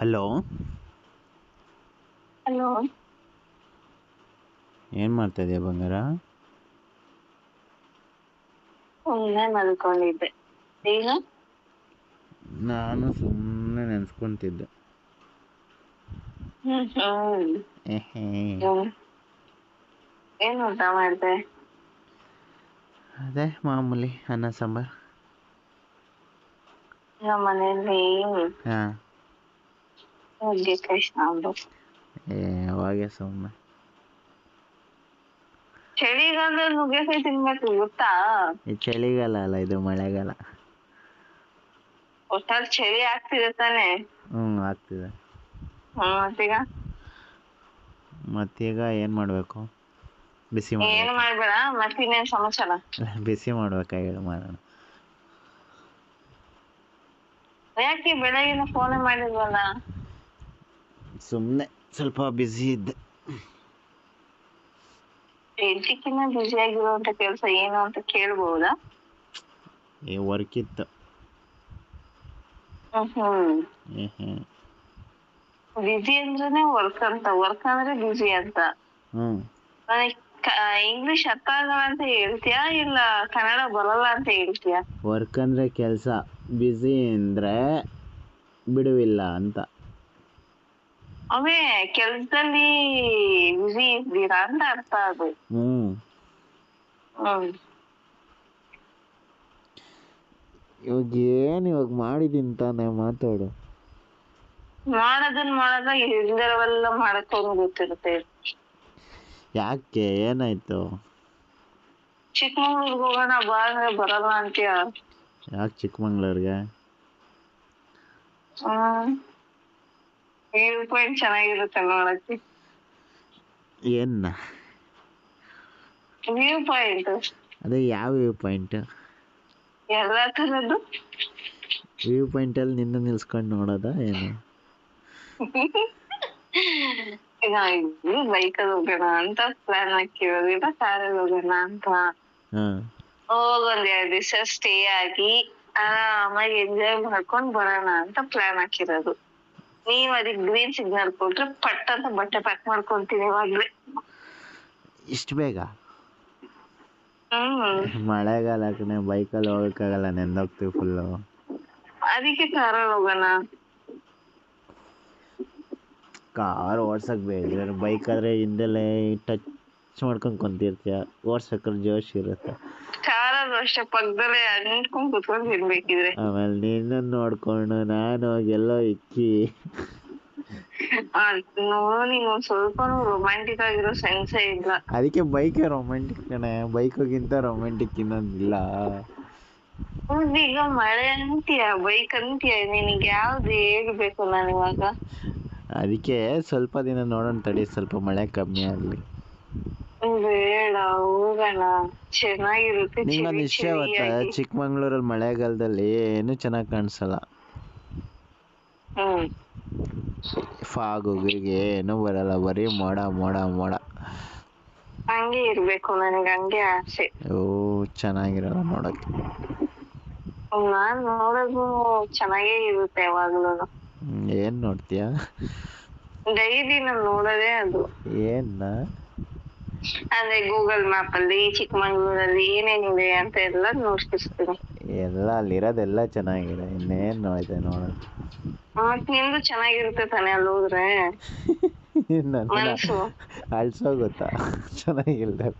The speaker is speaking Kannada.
ಹಲೋ. ಹಲೋ. ಏನು ಮಾಡ್ತಾ ಇದೀಯ ಬಂಗಾರ? ಸುಮ್ಮನೆ ಮಲ್ಕೊಂಡಿದ್ದೆ. ನೀನು? ನಾನು ಸುಮ್ಮನೆ ನೆನ್ಸ್ಕೊಂತಿದ್ದೆ. ಹ್ಮ್ ಹ್ಮ್. ಏಹೇ ಹ್ಮ್. ಏನ್ ಊಟ ಮಾಡ್ದೆ? ಅದೇ ಮಾಮೂಲಿ ಅನ್ನ ಸಾಂಬಾರ್. ನಮ್ಮ ಮನೇಲಿ ಹಾಂ. ನುಗ್ಗೆಕಾಯಿ ಸಾಂಬಾರ್ ಏ ಅವಾಗೆ ಸುಮ್ಮನೆ ಚಳಿಗಾಲ ನುಗ್ಗೆಕಾಯಿ ತಿನ್ಬೇಕು ಗೊತ್ತಾ? ಚಳಿಗಾಲ ಅಲ್ಲ ಇದು ಮಳೆಗಾಲ. ಒಟ್ಟಾರೆ ಚಳಿ ಆಗ್ತಿದೆ ತಾನೆ? ಹ್ಮ್ ಆಗ್ತಿದೆ. ಹ್ಮ್ ಮತ್ತೀಗ? ಮತ್ತೀಗ ಏನ್ ಮಾಡ್ಬೇಕು? ಬಿಸಿ ಏನು ಮಾಡ್ಬೇಡ ಮತ್ತಿನ್ನೇನ್ ಸಮಾಚಾರ? ಬಿಸಿ ಮಾಡ್ಬೇಕಾ ಹೇಳು ಮಾಡೋಣ ಯಾಕೆ ಬೆಳಗಿನ ಫೋನ್ ಮಾಡಿಲ್ವಲ್ಲ? ಸುಮ್ಮನೆ ಸ್ವಲ್ಪ ಬ್ಯುಸಿ ಇದ್ದೆ. ಹೆಂಡತಿಕಿನ್ನ ಬ್ಯುಸಿ ಆಗಿರುವಂತ ಕೆಲಸ ಏನು ಅಂತ ಕೇಳ್ಬಹುದಾ ಏ ವರ್ಕ್ ಇತ್ತು. ಬ್ಯುಸಿ ಅಂದ್ರೇನೆ ವರ್ಕ್ ಅಂತ ವರ್ಕ್ ಅಂದ್ರೆ ಬ್ಯುಸಿ ಅಂತ? ನನಗೆ ಇಂಗ್ಲಿಷ್ ಅರ್ಥ ಆಗಲ್ಲ ಅಂತ ಹೇಳ್ತೀಯಾ ಇಲ್ಲ ಕನ್ನಡ ಬರಲ್ಲ ಅಂತ ಹೇಳ್ತೀಯಾ? ವರ್ಕ್ ಅಂದ್ರೆ ಕೆಲಸ ಬ್ಯುಸಿ ಅಂದ್ರೆ ಬಿಡುವಿಲ್ಲ ಅಂತ. ಅವೇ ಕೆಲ್ಸದಲ್ಲಿ ಬ್ಯುಸಿ ಇದ್ದೀರಾ ಅಂತ ಅರ್ಥ ಅದು ಹ್ಮ್. ಇವಾಗ ಏನು ಇವಾಗ ಮಾಡಿದೀನಿ ತಾನೇ ಮಾತಾಡು. ಮಾಡೋದನ್ನ ಮಾಡೋದ ಇಲ್ದಿರವೆಲ್ಲ ಮಾಡಕ್ ಅವ್ನಿಗೆ ಗೊತ್ತಿರುತ್ತೆ. ಯಾಕೆ? ಏನಾಯ್ತು? ಚಿಕ್ಕಮಂಗ್ಳೂರ್ಗೆ ಹೋಗೋಣ ಬಾ ಅಂದ್ರೆ ಬರಲ್ಲ ಅಂತೀಯ? ಯಾಕೆ ಚಿಕ್ಕಮಂಗ್ಳೂರ್ಗೆ? ಹ್ಮ್. ವ್ಯೂ ಪಾಯಿಂಟ್ ಚೆನ್ನಾಗಿರುತ್ತೆ ನೋಡಕ್ಕೆ? ಏನ್? ವ್ಯೂ ಪಾಯಿಂಟ್ ಅದೇ ಯಾವ ವ್ಯೂ ಪಾಯಿಂಟ್ ಎಲ್ಲಾ ತರದ್ದು. ವ್ಯೂ ಪಾಯಿಂಟಲ್ಲಿ ನಿನ್ನ ನಿಲ್ಸ್ಕೊಂಡು ನೋಡೋದ ಏನು? ಈಗ ಅಲ್ಲಿ ಹೋಗೋಣ ಅಂತ ಪ್ಲಾನ್ ಹಾಕಿರೋದು ಇಲ್ಲ ಕಾರಲ್ಲಿ ಹೋಗೋಣ ಅಂತ. ಹೋಗೊಂದ್ ಎರಡ್ ದಿವಸ ಸ್ಟೇ ಆಗಿ ಆರಾಮಾಗಿ ಎಂಜಾಯ್ ಮಾಡ್ಕೊಂಡ್ ಬರೋಣ ಅಂತ ಪ್ಲಾನ್ ಹಾಕಿರೋದು. ನೀವ್ ಅದಕ್ಕೆ ಗ್ರೀನ್ ಸಿಗ್ನಲ್ ಕೊಟ್ರೆ ಪಟ್ ಅಂತ ಬಟ್ಟೆ ಪ್ಯಾಕ್ ಮಾಡ್ಕೊಂತೀನಿ ಇವಾಗ್ಲೇ. ಇಷ್ಟು ಬೇಗ? ಹ್ಮ್. ಮಳೆಗಾಲ ಕಣೆ ಬೈಕಲ್ಲಿ ಹೋಗೋಕ್ಕಾಗಲ್ಲ ನೆಂದೋಗ್ತೀವಿ ಫುಲ್ಲು ಅದಕ್ಕೆ ಕಾರಲ್ಲಿ ಹೋಗೋಣ. ಕಾರ್ ಓಡ್ಸಕ್ ಬೇಜಾರು ಬೈಕ್ ಆದ್ರೆ ಹಿಂದೆಲೆ ಟಚ್ ಮಾಡ್ಕೊಂಡ್ ಕುಂತಿರ್ತೀಯ. ಓಡ್ಸಕ್ರೆ ಜೋಶ್ ಇರುತ್ತೆ. ಕಾರಲ್ಲಿ ಅಷ್ಟೇ ಪಕ್ಕದಲ್ಲೇ ನಿಂತ್ಕೊಂಡ್ ಕುತ್ಕೊಂಡ್ ತಿನ್ಬೇಕಿದ್ರೆ ಆಮೇಲೆ ನಿನ್ನ ನೋಡ್ಕೊಂಡು ನಾನು ಎಲ್ಲ ಇಕ್ಕಿ. ನೋಡು ನಿಂಗ್ ಒಂದ್ ಸ್ವಲ್ಪನೂ ರೊಮ್ಯಾಂಟಿಕ್ ಆಗಿರೋ ಸೆನ್ಸೇ ಇಲ್ಲ. ಅದಕ್ಕೆ ಬೈಕ್ ರೊಮ್ಯಾಂಟಿಕ್ ಕಣೆ. ಬೈಕ್ಗಿಂತ ರೊಮ್ಯಾಂಟಿಕ್ ಇನ್ನೊಂದಿಲ್ಲ ಈಗ ಮಳೆ ಅಂತೀಯ ಬೈಕ್ ಅಂತೀಯ ನಿನಗೆ ಯಾವ್ದು ಹೇಳ್ಬೇಕು ನಾನು ಇವಾಗ? ಅದಕ್ಕೆ ಸ್ವಲ್ಪ ದಿನ ನೋಡೋಣ ತಡಿ ಸ್ವಲ್ಪ ಮಳೆ ಕಮ್ಮಿ ಆಗಲಿ. ಬೇಡ ಹೋಗಣ. ಚೆನ್ನಾಗಿರುತ್ತೆ ನಿಂಗೊಂದು ವಿಷಯ ಗೊತ್ತಾ. ಚಿಕ್ಕಮಂಗ್ಳೂರಲ್ಲಿ ಮಳೆಗಾಲದಲ್ಲಿ ಏನು ಚೆನ್ನಾಗಿ ಕಾಣಿಸಲ್ಲ. ಹ್ಮ್. ಫಾಗು ಏನು ಏನೂ ಬರಲ್ಲ. ಬರೀ ಮೋಡ ಮೋಡ ಮೋಡ. ಹಂಗೆ ಇರ್ಬೇಕು ನನಗೆ ಹಂಗೆ ಆಸೆ. ಓ ಚೆನ್ನಾಗಿರಲ್ಲ ನೋಡಕ್ಕೆ. ನಾನ್ ನೋಡೋದು ಚೆನ್ನಾಗೇ ಇರುತ್ತೆ ಯಾವಾಗ್ಲೂ ಏನು ನೋಡ್ತೀಯ? ಡೈಲಿ ನಾನು ನೋಡೋದೇ ಅದು. ಏನ್ನ ಅಂದ್ರೆ ಗೂಗಲ್ ಮ್ಯಾಪ್ ಅಲ್ಲಿ ಚಿಕ್ಕಮಂಗ್ಳೂರಲ್ಲಿ ಏನೇನಿದೆ ಅಂತ ಎಲ್ಲ ನೋಡ್ತಿರ್ತೀನಿ. ಎಲ್ಲ ಅಲ್ಲಿರೋದೆಲ್ಲ ಚೆನ್ನಾಗಿದೆ. ಇನ್ನೇನ್ ಇದೆ ನೋಡೋದು? ಮತ್ ನಿಂದು ಚೆನ್ನಾಗಿರುತ್ತೆ ತಾನೇ ಅಲ್ಲಿ ಹೋದ್ರೆ? ನನ್ನ ಮನ್ಸು. ಅಳ್ಸೋಗುತ್ತಾ ಚೆನ್ನಾಗಿಲ್ದೆ.